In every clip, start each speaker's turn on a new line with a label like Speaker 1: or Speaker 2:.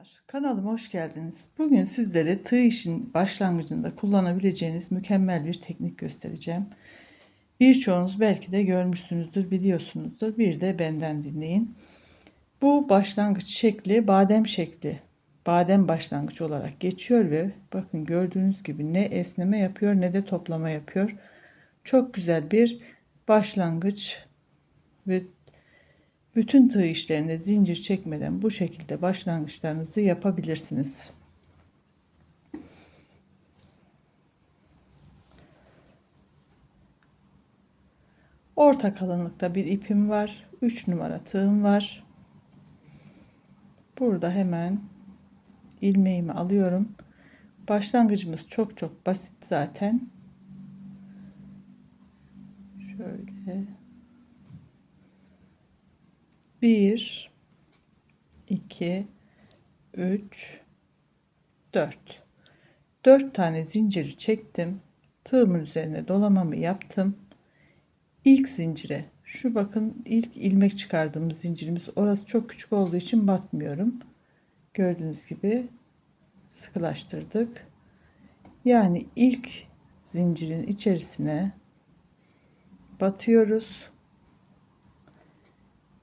Speaker 1: Merhabalar, kanalıma hoş geldiniz. Bugün sizlere tığ işin başlangıcında kullanabileceğiniz mükemmel bir teknik göstereceğim. Birçoğunuz belki de görmüşsünüzdür, biliyorsunuzdur. Bir de benden dinleyin. Bu başlangıç şekli badem şekli, badem başlangıç olarak geçiyor ve bakın gördüğünüz gibi ne esneme yapıyor ne de toplama yapıyor. Çok güzel bir başlangıç ve bütün tığ işlerine zincir çekmeden bu şekilde başlangıçlarınızı yapabilirsiniz. Orta kalınlıkta bir ipim var. 3 numara tığım var. Burada hemen ilmeğimi alıyorum. Başlangıcımız çok çok basit zaten. Şöyle 1 2 3 4 4 tane zinciri çektim. Tığımın üzerine dolamamı yaptım. İlk zincire şu bakın ilk ilmek çıkardığımız zincirimiz orası çok küçük olduğu için batmıyorum. Gördüğünüz gibi sıkılaştırdık. Yani ilk zincirin içerisine batıyoruz.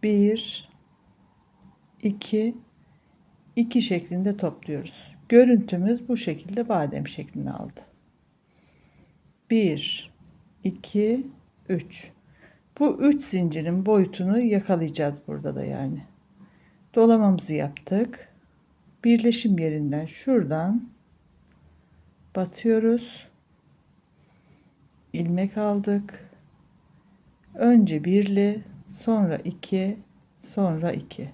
Speaker 1: 1 2 2 şeklinde topluyoruz. Görüntümüz bu şekilde badem şeklini aldı. 1 2 3 Bu 3 zincirin boyutunu yakalayacağız burada da yani. Dolamamızı yaptık. Birleşim yerinden şuradan batıyoruz. ilmek aldık. Önce birli sonra 2 sonra 2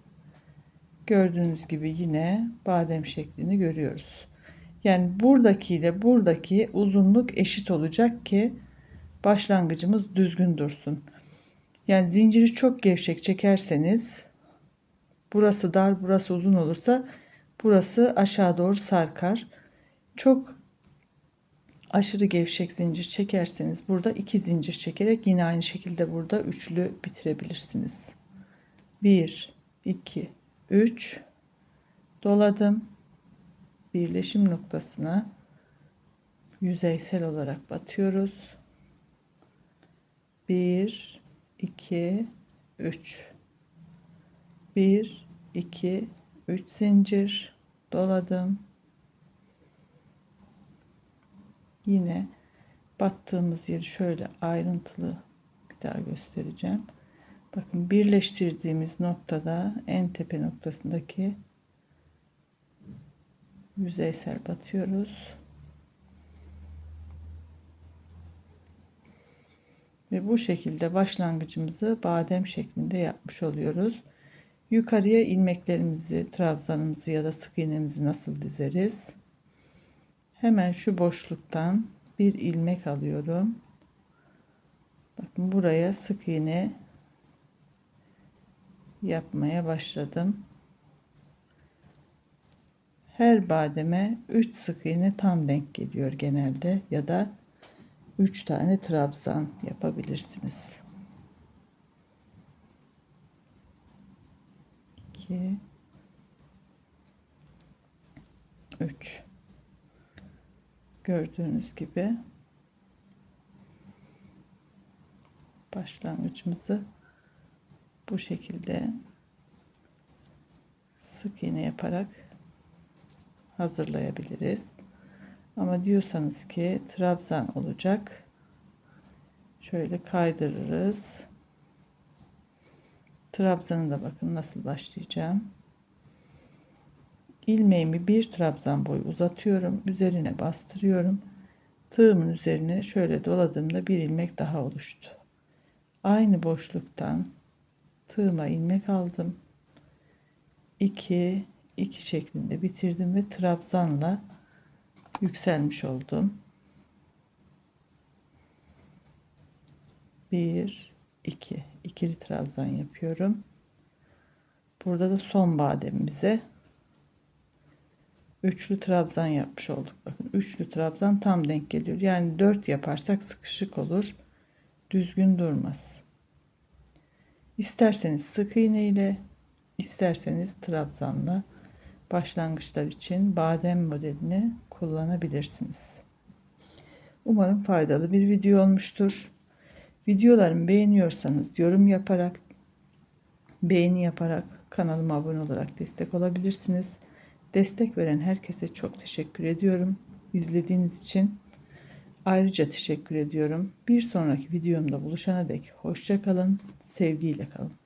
Speaker 1: gördüğünüz gibi yine badem şeklini görüyoruz. Yani buradaki ile buradaki uzunluk eşit olacak ki başlangıcımız düzgün dursun. Yani zinciri çok gevşek çekerseniz burası dar burası uzun olursa burası aşağı doğru sarkar. Çok aşırı gevşek zincir çekerseniz burada iki zincir çekerek yine aynı şekilde burada üçlü bitirebilirsiniz. 1 2 3 doladım. Birleşim noktasına yüzeysel olarak batıyoruz. 1 2 3 1 2 3 zincir doladım yine battığımız yeri şöyle ayrıntılı bir daha göstereceğim. Bakın birleştirdiğimiz noktada en tepe noktasındaki yüzeysel batıyoruz. Ve bu şekilde başlangıcımızı badem şeklinde yapmış oluyoruz. Yukarıya ilmeklerimizi, trabzanımızı ya da sık iğnemizi nasıl dizeriz? Hemen şu boşluktan bir ilmek alıyorum. Bakın buraya sık iğne yapmaya başladım. Her bademe 3 sık iğne tam denk geliyor genelde ya da 3 tane trabzan yapabilirsiniz. 2 3 gördüğünüz gibi başlangıcımızı bu şekilde sık iğne yaparak hazırlayabiliriz. Ama diyorsanız ki trabzan olacak. Şöyle kaydırırız. Trabzanı da bakın nasıl başlayacağım ilmeğimi bir trabzan boyu uzatıyorum üzerine bastırıyorum. Tığımın üzerine şöyle doladığımda bir ilmek daha oluştu. Aynı boşluktan tığıma ilmek aldım. 2 2 şeklinde bitirdim ve trabzanla yükselmiş oldum. 1 2 ikili trabzan yapıyorum. Burada da son bademimize üçlü trabzan yapmış olduk. Bakın üçlü trabzan tam denk geliyor. Yani dört yaparsak sıkışık olur. Düzgün durmaz. İsterseniz sık iğne ile isterseniz trabzanla başlangıçlar için badem modelini kullanabilirsiniz. Umarım faydalı bir video olmuştur. Videolarımı beğeniyorsanız yorum yaparak, beğeni yaparak kanalıma abone olarak destek olabilirsiniz. Destek veren herkese çok teşekkür ediyorum. İzlediğiniz için ayrıca teşekkür ediyorum. Bir sonraki videomda buluşana dek hoşça kalın, sevgiyle kalın.